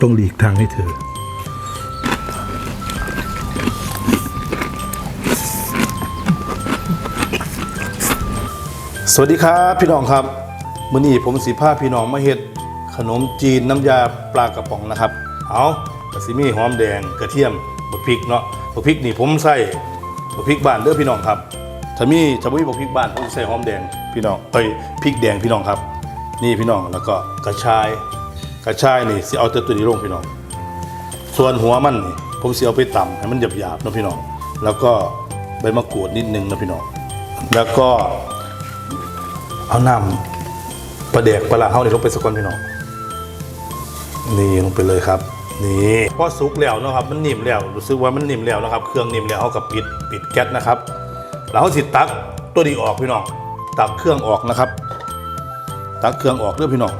ต้องหลีกทางให้เธอ สวัสดีครับพี่น้องครับมื้อนี้ผมสีผ้าพี่น้องมาเฮ็ดขนมจีนน้ำยาปลากระป๋องนะครับ เอากระสิมีหอมแดงกระเทียมบกพริกเนาะบกพริกนี่ผมใส่บกพริกบ้านเด้อพี่น้องครับ ถ้ามีถ้ามีบกพริกบ้านผมจะใส่หอมแดงพี่น้องเอ้ยพริกแดงพี่น้องครับ นี่พี่น้องแล้วก็กระชาย กระชายนี่สิเอาแต่ตัวนี้ลงพี่น้อง ส่วนหัวมันนี่ผมสิเอาไปตำให้มันหยาบๆนะพี่น้อง แล้วก็ใบมะกรูดนิดนึงนะพี่น้อง แล้วก็เอาน้ำปลาแดกปลาลาเฮานี่ลงไปสักคนพี่น้องนี่ลงไปเลยครับนี่พอสุกแล้วนะครับ มันนิ่มแล้วรู้สึกว่ามันนิ่มแล้วนะครับ เครื่องนิ่มแล้วเอากับปิดปิดแก๊สนะครับ แล้วเขาสิตักตัวนี้ออกพี่น้อง ตักเครื่องออกนะครับ ตักเครื่องออกเด้อพี่น้อง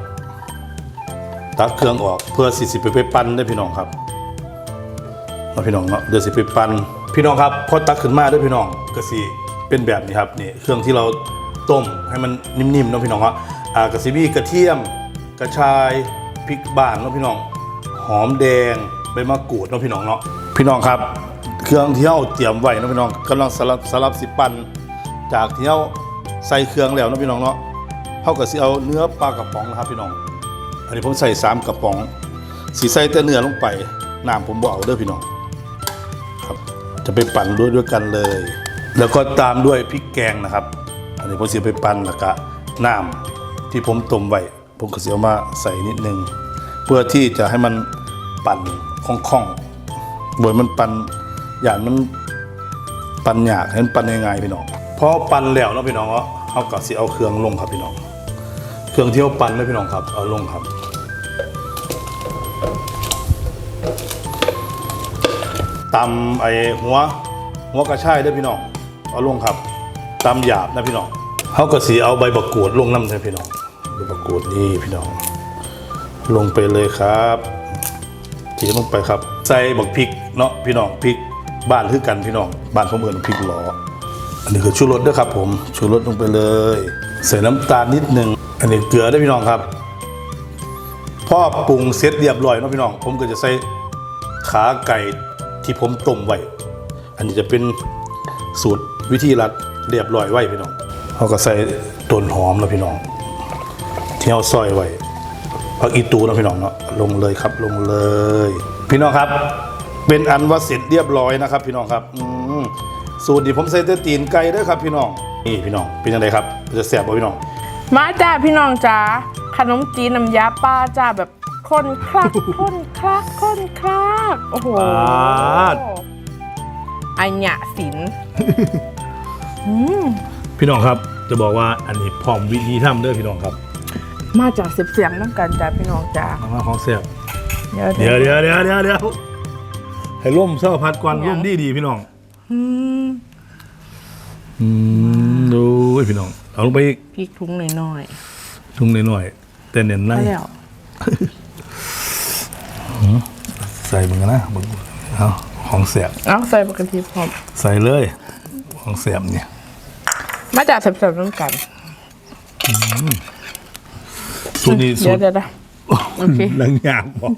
ตักเครื่องออกเพื่อสิสิไปไปปั้นได้พี่น้องครับเอาพี่น้องเนาะเดี๋ยวสิไปปั้นพี่น้องครับพอตักขึ้นมาเด้วยพี่น้องก็สิเป็นแบบนี้ครับนี่เครื่องที่เราต้มให้มันนิ่มๆเนาะพี่น้องครับอ่ากระสิมีกระเทียม กระชายพริกบ้านเนาะพี่น้อง หอมแดงใบมะกรูดเนาะพี่น้องเนาะพี่น้องครับ เครื่องที่เราเตรียมไว้นะพี่น้องกำลังสลับสลับสิปั้นจากที่เราใส่เครื่องแล้วนะพี่น้องเนาะเขาก็สิเอาเนื้อปลากระป๋องนะครับพี่น้อง อันนี้ผมใส่สามกระป๋องสีใส่แต่เนื้อลงไปน้ำผมบอกเอาเด้อพี่น้องครับ จะไปปั่นด้วยด้วยกันเลย แล้วก็ตามด้วยพริกแกงนะครับ อันนี้ผมเสียไปปั่นแล้วก็น้ำที่ผมต้มไว้ผมก็เสียมาใส่นิดนึง เพื่อที่จะให้มันปั่นคล่องๆบวยมันปั่น อย่างมันปั่นยากให้มันปั่นง่ายๆพี่น้องพอปั่นแล้วเนาะพี่น้องเนาะเอากับสิเอาเครื่องลงครับพี่น้อง เครื่องที่เขาปั่นนะพี่น้องครับ เอาลงครับตำไอ้หัวหัวกระชายด้วยพี่น้อง เอาลงครับตำหยาบนะพี่น้องเขาก็สีเอาใบบักกูดลงน้ำนะพี่น้องใบบักกูดนี่พี่น้อง ลงไปเลยครับเทลงไปครับ ใส่บักพริกเนาะพี่น้องพริก บ้านคือกันพี่น้องบ้านผมเอิญพริกหลออันนี้คือชูรสด้วยครับผมชูรสลงไปเลย ใส่น้ำตาลนิดหนึ่งอันนี้เกลือด้วยพี่น้องครับพอปรุงเสร็จเรียบร้อยนะพี่น้อง ผมก็จะใส่ขาไก่ที่ผมต้มไว้อันนี้จะเป็นสูตรวิธีรัดเรียบร้อยไว้พี่น้องเขาก็ใส่ต้นหอมแล้วพี่น้องที่เอาซอยไว้ผักอีตูนะพี่น้องเนาะลงเลยครับลงเลย พี่น้องครับ เป็นอันว่าเสร็จเรียบร้อยนะครับ พี่น้องครับอืมสูตรที่ผมใส่แต่ตีนไก่เด้วยครับพี่น้องนี่พี่น้องเป็นยังไงครับจะแสบบ่พี่น้อง มาจ้าพี่น้องจ้าขนมจีนน้ำยาป้าจ้าแบบข้นคลักข้นคลักข้นคลักโอ้โหปาดอันหยะสินอืมพี่น้องครับจะบอกว่าอันนี้พร้อมวิธีทำเด้อพี่น้องครับ มาจากเสียบๆน้ำกันจ้าพี่น้องจ้าเอามาของแสบเดี๋ยวเดี๋ยวเดี๋ยวเดี๋ยวเดี๋ยวเดี๋ยว ให้ร่มเสื้อพัดก่อนยังร่มดีดีพี่น้องอืมอืมดูพี่น้อง เอาลงไปอีกพริกทุ้งหน่อยทุ่งหน่อยๆแต่เน้นๆในได้แล้วใส่เหมือนกันนะมึงเอาของแสบเอาใส่ปกติพร้อมใส่เลย ของแสบเนี่ย มาจากเสียบๆน้ำกันสูตรนี้สูเดี๋ยตวรเดี๋ยวเดี๋ยวโอเคลังยางบอก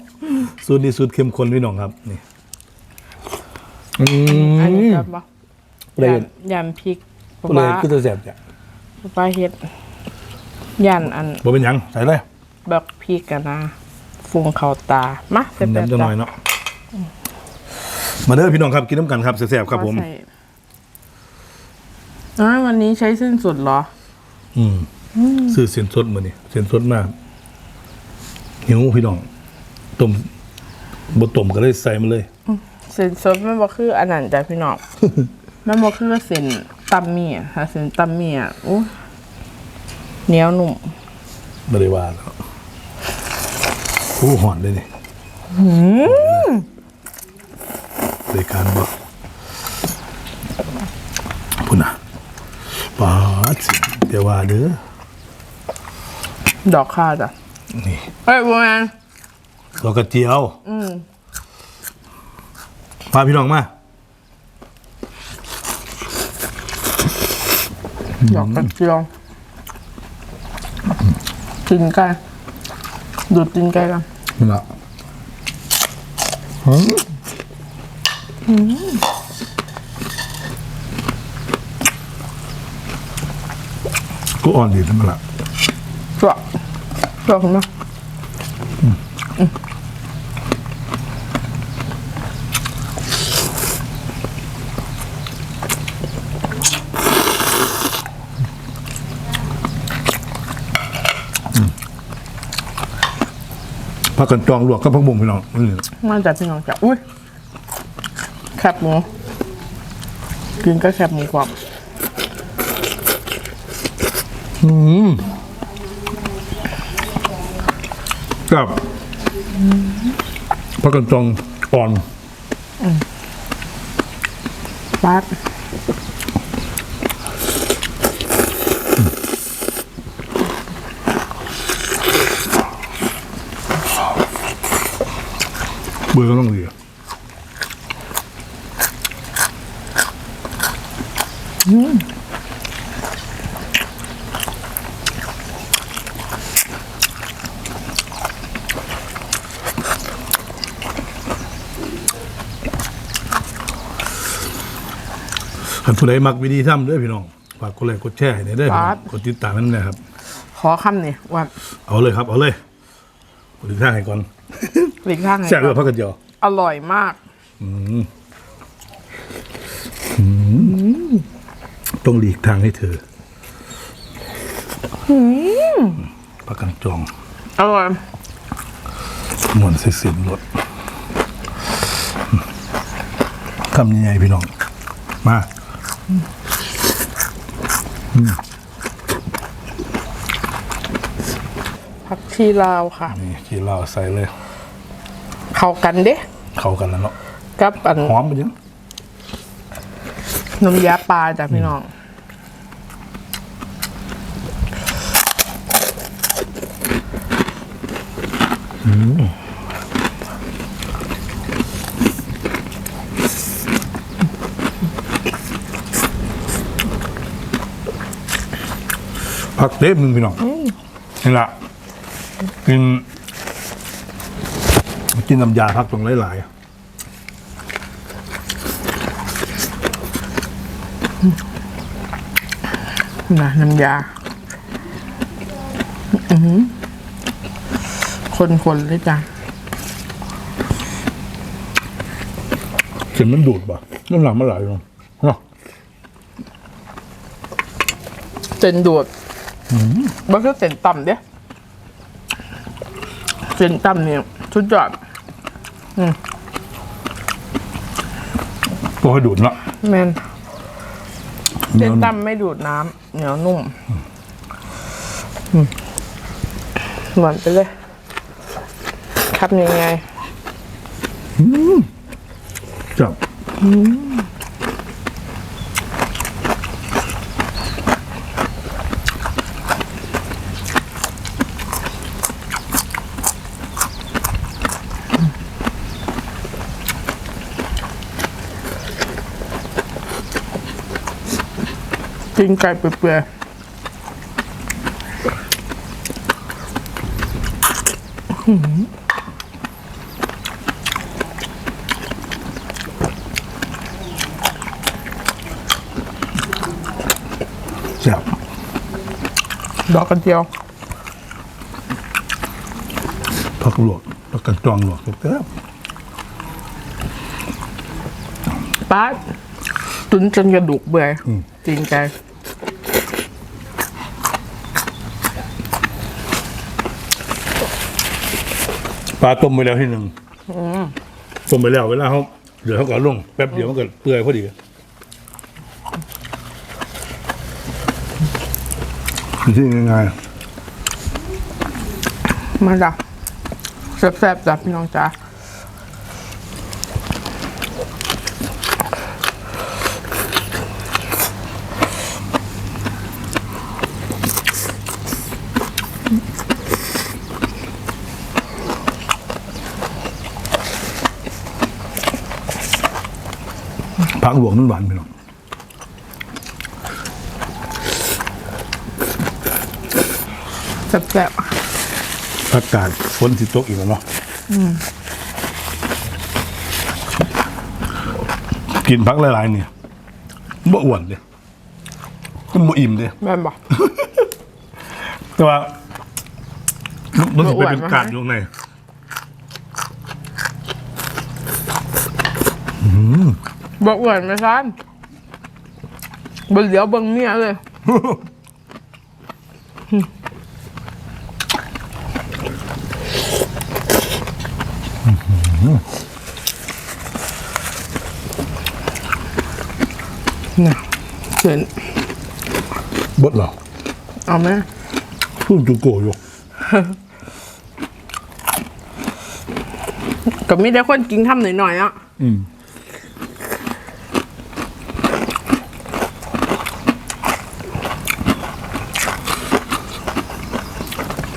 สูตรนี้สูตรเข้มข้นพี่น้องครับนี่ อือันนี้ม ครับบ่ประเด็น ยำพริกปเลยลาก็จะแสบจ้ะปลาเฮ็ดยันอันบ่เป็นหยังใส่เลยบักพริกกันนะฟุงเขาตามาเสร็จน้ำจะหน่อยเนาะมาเด้อพี่น้องครับกินน้ำกันครับแสบๆครับผมอ่าวันนี้ใช้เส้นสุดเหรอ อืมซื้อเส้นสดมานี่เส้นสดมากหิวพี่น้องต้มบ่ต้มก็เลยใส่มาเลย เส้นสดมันบ่คืออันนั้นจ้ะพี่น้อง มันบ่คือเส้นตำเมี่ยถ้าเส้นตำเมี่ยโอ้เหนียวหนุ่มบริวารแล้วผู้หอนเลยนี่รายการบอกพุ่นนะปาดเสิเดี๋ยวว่าเด้อ ดอกข้าวจ้ะนี่เฮ้ยบัวแมนดอกกระเจียวมาพี่น้องมาดอกกระเจียวกินไก่ดูดกินไก่กันนี่ละก็อ่อนดีทั้งนั้นละจั่วจั่วคุณม พักกันจองลวกกับพักบุ้งพี่น้องนี่มาจากพี่น้องจ้ะอุ้ยแคบหมูกินก็แคบหมูกรอบกับพักกันจองอ่อน ปัด บื่อก็ต้องเรียท่านผู้ใดมักวิธีทำเด้วยพี่น้องฝากกดไลค์กดแชร์ให้หน่อยเด้อพี่น้องกดติดตามนั่นนะครับ ขอคำนี่ว่า เอาเลยครับ เอาเลยกดติดตามให้ก่อน หลีกข้างไงแซ่บเลยพักกันเดียวอร่อยมาก ต้องหลีกทางให้เธอพักกันจองอร่อย มวนสิสินรถคำยังไงพี่น้อง มาผักชีลาวค่ะ นี่ที่เราใส่เลย เข้ากันเด้เข้ากันแล้วเนาะกับอันหอมไปยังน้ำยาปลาจ้ะพี่น้องผักเต็มหนึ่งพี่น้องนี่ละกิน กินน้ำยาพักตรงหลายๆนะน้ำยา อือหือคนๆเลยจ้ะเข็มมันดูดป่ะน้ำหนักมันไหลลงเนาะเส้นดูดมันคือเส้นต่ำเด้เส้นต่ำเนี่ยสุดยอด ก็ให้ดูดเนาะแมนเหนีเส้ยนวต่ำไม่ดูดน้ำเหนียวนุ่มอืมหวานไปเลยครับยังไงจับ กินไก่เปื่อยจับๆดอกกระเจียวพักลวกพักกันจองลวกแป๊บป้าดตุนจนกระดูกเบื่อยจริงใจ ปลาต้มไปแล้วที่หนึ่งต้มไปแล้วเวลาเขาเดี๋ยวเขาก็ลงแป๊บเดียวมันก็เปื่อยพอดีที่ง่ายมาจ้ะแซ่บๆจ้ะพี่น้องจ้า ผักหลวงมันหวานไปหน่อยแซ่บอากาศฝนสิตกอีกแล้วเนาะกินพักหลายๆเนี่ยบ่อ้วนเลยมันบ่อิ่มเลยๆแม่นบอกแต่ว่ามันมันสิไปบ่อ้วนเป็นมั้ยกาดอยู่ข้างใน บอกอ้วนไหมซันบนเหลียวเบิ่งเมียเลย น่ะเห็นบดเหรอเอาไหมพุ่งจุโกอยู่ก็มีได้คนกินทำหน่อยๆอะ อืม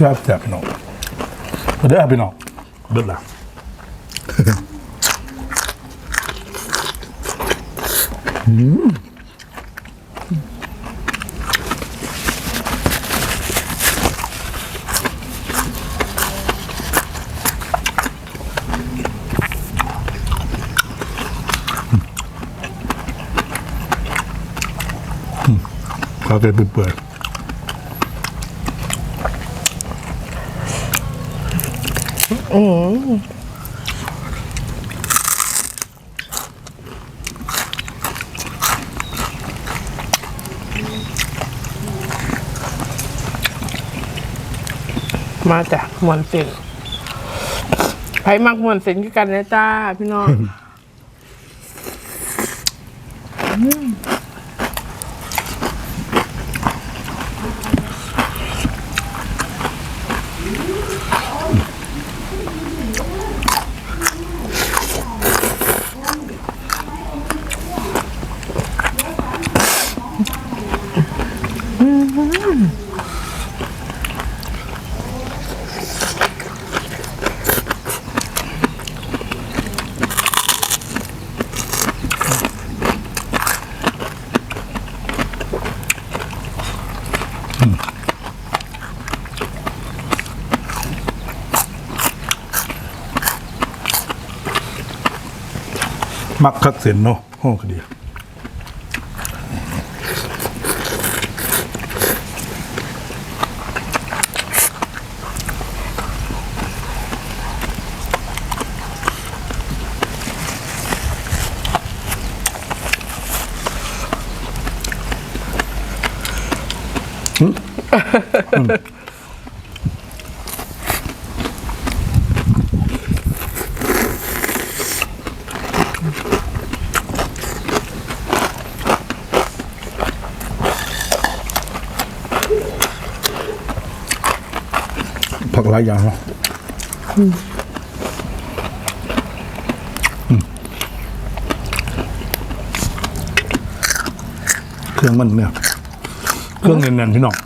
ซ่บแซ่บพี่น้องมาเด้อพี่น้องเบิดละอืมเขาจะเปื่อย มาจ้ะมวนส้นไผมักมวนส้นกันนะจ้า พี่น้อง ๆมักคักเส้นเนาะ ห้องคดีผักหลายอย่างเนาะอืมเครื่องมันเนี่ย เครื่องแน่นๆพี่น้อง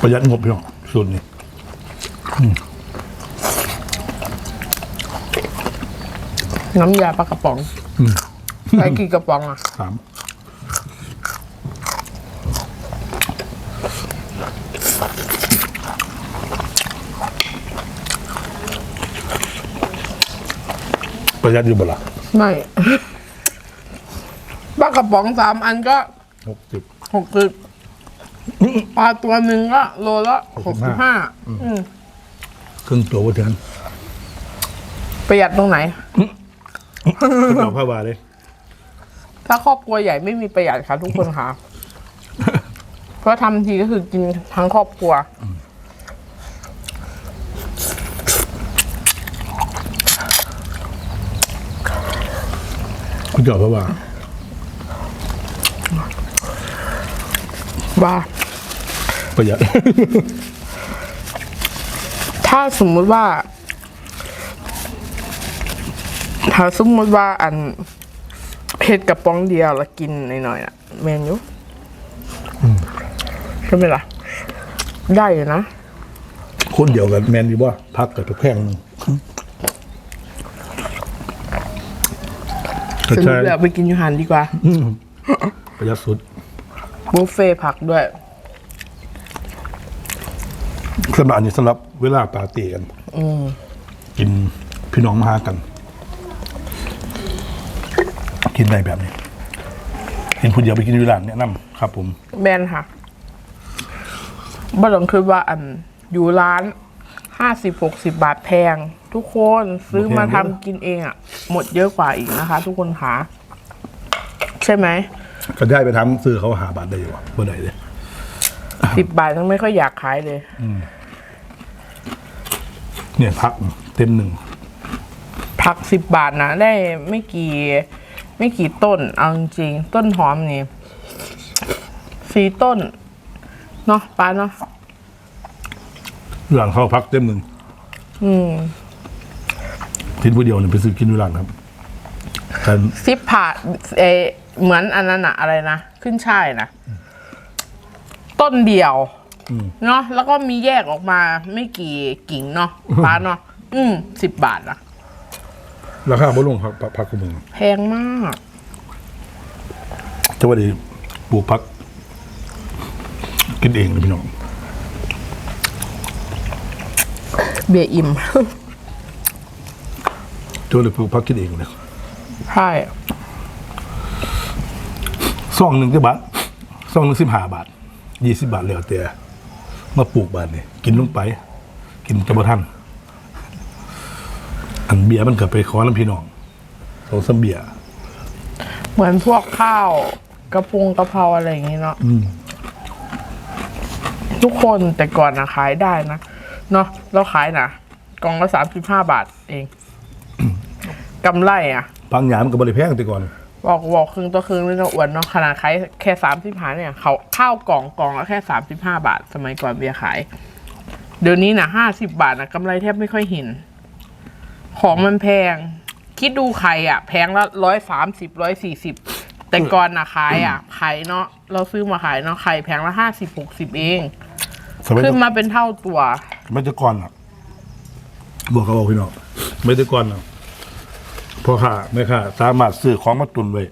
ประหยัดงบพี่น้องสูตรนี้น้ำยาปลากระป๋องใส่กี่กระป๋องอะสาม ประหยัดอยู่บ่ล่ะไม่ปลากระป๋องสามอันก็หกสิบหกสิบปลาตัวหนึ่งก็โลละหกสิบห้า65อืมครึ่งตัวว่าเท่านั้นประหยัดตรงไหนคุณเอาผ้าวาเลย ถ้าครอบครัวใหญ่ไม่มีประหยัดค่ะทุกคนค่ะ เพราะทำทีก็คือกินทั้งครอบครัว คุณจะเอาผ้าวาว่า ประหยัด ถ้าสมมุติว่า ถ้าสมมุติว่าอันเห็ดกระป๋องเดียวแล้วกินหน่อยๆอะเมนูใช่ไหมล่ะ ได้อยู่นะ คนเดียวกันแมนดีว่าพักกับทุกแพงหนึง สรุใช่ปแล้วไปกินยูหันดีกว่าประหยัดสุดบุฟเฟ่ต์ผักด้วยสำหรับอันนี้สำหรับเวลาปาร์ตี้กันอืมกินพี่น้องมาหากัน กินได้แบบนี้กินผู้เดียวไปกินที่ร้านแนะนำครับผม แมนค่ะบ้านหลังคือว่าอันอยู่ร้าน ห้าสิบหกสิบาทแพง ทุกคนซื้อมาทำกินเองอะ หมดเยอะกว่าอีกนะคะ ทุกคนคะใช่ไหมก็ได้ไปทำซื้อเขาหาบาทได้อยู่วะเมื่อไหร่เลยสิบบาทยังไม่ค่อยอยากขายเลย เนี่ยพักเต็มหนึ่งผักสิบบาทนะ ได้ไม่กี่ ไม่กี่ต้น เอาจริงๆต้นหอมนี่สี่ต้น เนาะป้าเนาะ ร้านเขาพักเต็มหนึ่งอืมกินผู้เดียวเนี่ยไปซื้อกินที่ร้านครับแต่ซิปผ่าเออเหมือนอันนั้นอะอะไรนะ ขึ้นช่ายนะต้นเดียวเนาะแล้วก็มีแยกออกมาไม่กี่กิ่งเนาะป้าเนาะอืมสิบบาทอะราคาบ่ลงพักพักกับมึงแพงมากจะว่าไดีปลูกพัก กินเองเลยพี่น้อง เบียร์อิ่มจะว่าไดีปลูกพักกินเองเลยใช่ซองหนึ่งจะบาทซองหนึ่งสิบห้าบาทยี่สิบบาทแล้วแต่มาปลูกบาทนี่กินลงไป กินกระบท่านอันเบียร์มันเกิดไปขอน้ำพี่น้องของซัมเบียร์เหมือนพวกข้าวกระปุงกระเพราอะไรอย่างงี้เนาะอืม ทุกคนแต่ก่อนนะขายได้นะ เนาะเราขายนะกล่องละสามสิบห้าบาทเองกำไรอะบางอย่างมันก็บริแพงแต่ก่อน บอกบอกครึ่งต่อครึ่งเลยเนาะอ้วนเนาะขนาดขายแค่สามสิบห้าเนี่ยเขาข้าวกล่องกล่องละแค่สามสิบห้าบาท สมัยก่อนเบียร์ขาย เดี๋ยวนี้นะห้าสิบบาทนะกำไรแทบไม่ค่อยเห็น ของมันแพง คิดดูไข่อะ แพงละร้อยสามสิบร้อยสี่สิบแต่ก่อนนะขายอะไข่เนาะเราซื้อมาขายเนาะไข่แพงละห้าสิบหกสิบเอง สมัยขึ้นแต่มาเป็นเท่าตัว สมัยแต่ก่อนอะบอกเขาบอกพี่น้องสมัยแต่ก่อนอะพอค่ะไม่ค่ะสามารถซื้อของมาตุนไว้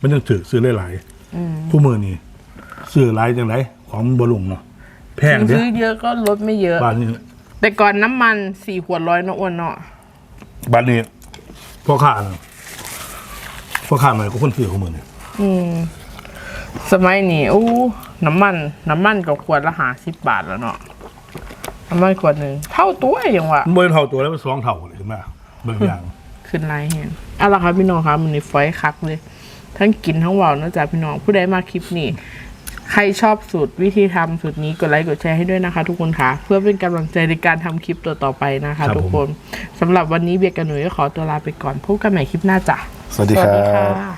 มันยังถือซื้อหลายๆผู้มือนี่ซื้อหลายจังไรของมันบลงเนาะแพงเด้ซื้อเยอะก็ลดไม่เยอะบ้านนี้แต่ก่อนน้ำมันสี่ขวดร้อยเนอะอ้วนเนาะบ้านนี้พ่อข้าน่ะพ่อข้าหน่อยก็คนซื้อของมือนี่สมัยนี้อู้น้ำมัน น้ำมันกับขวดละหาสิบบาทแล้วเนาะ น้ำมันขวดหนึ่งเท่าตัวอย่างวะมันบ่เป็นเท่าตัวแล้วมันสองเท่าเลยขึ้นมาบางอย่างขึ้นไลน์เห็นเอาละครับพี่น้องครับมันในไฟคักเลย ทั้งกินทั้งหวานนะจ๊ะพี่น้องผู้ใดมาคลิปนี้ใครชอบสูตรวิธีทำสูตรนี้กดไลค์กดแชร์ให้ด้วยนะคะ ทุกคนค่ะ เพื่อเป็นกำลังใจในการทำคลิปตัวต่อไปนะคะ ทุกคนสำหรับวันนี้เบียร์กับหนุ่ยก็ขอตัวลาไปก่อนพบกันใหม่คลิปหน้าจ้ะสวัสดีครับค่ะ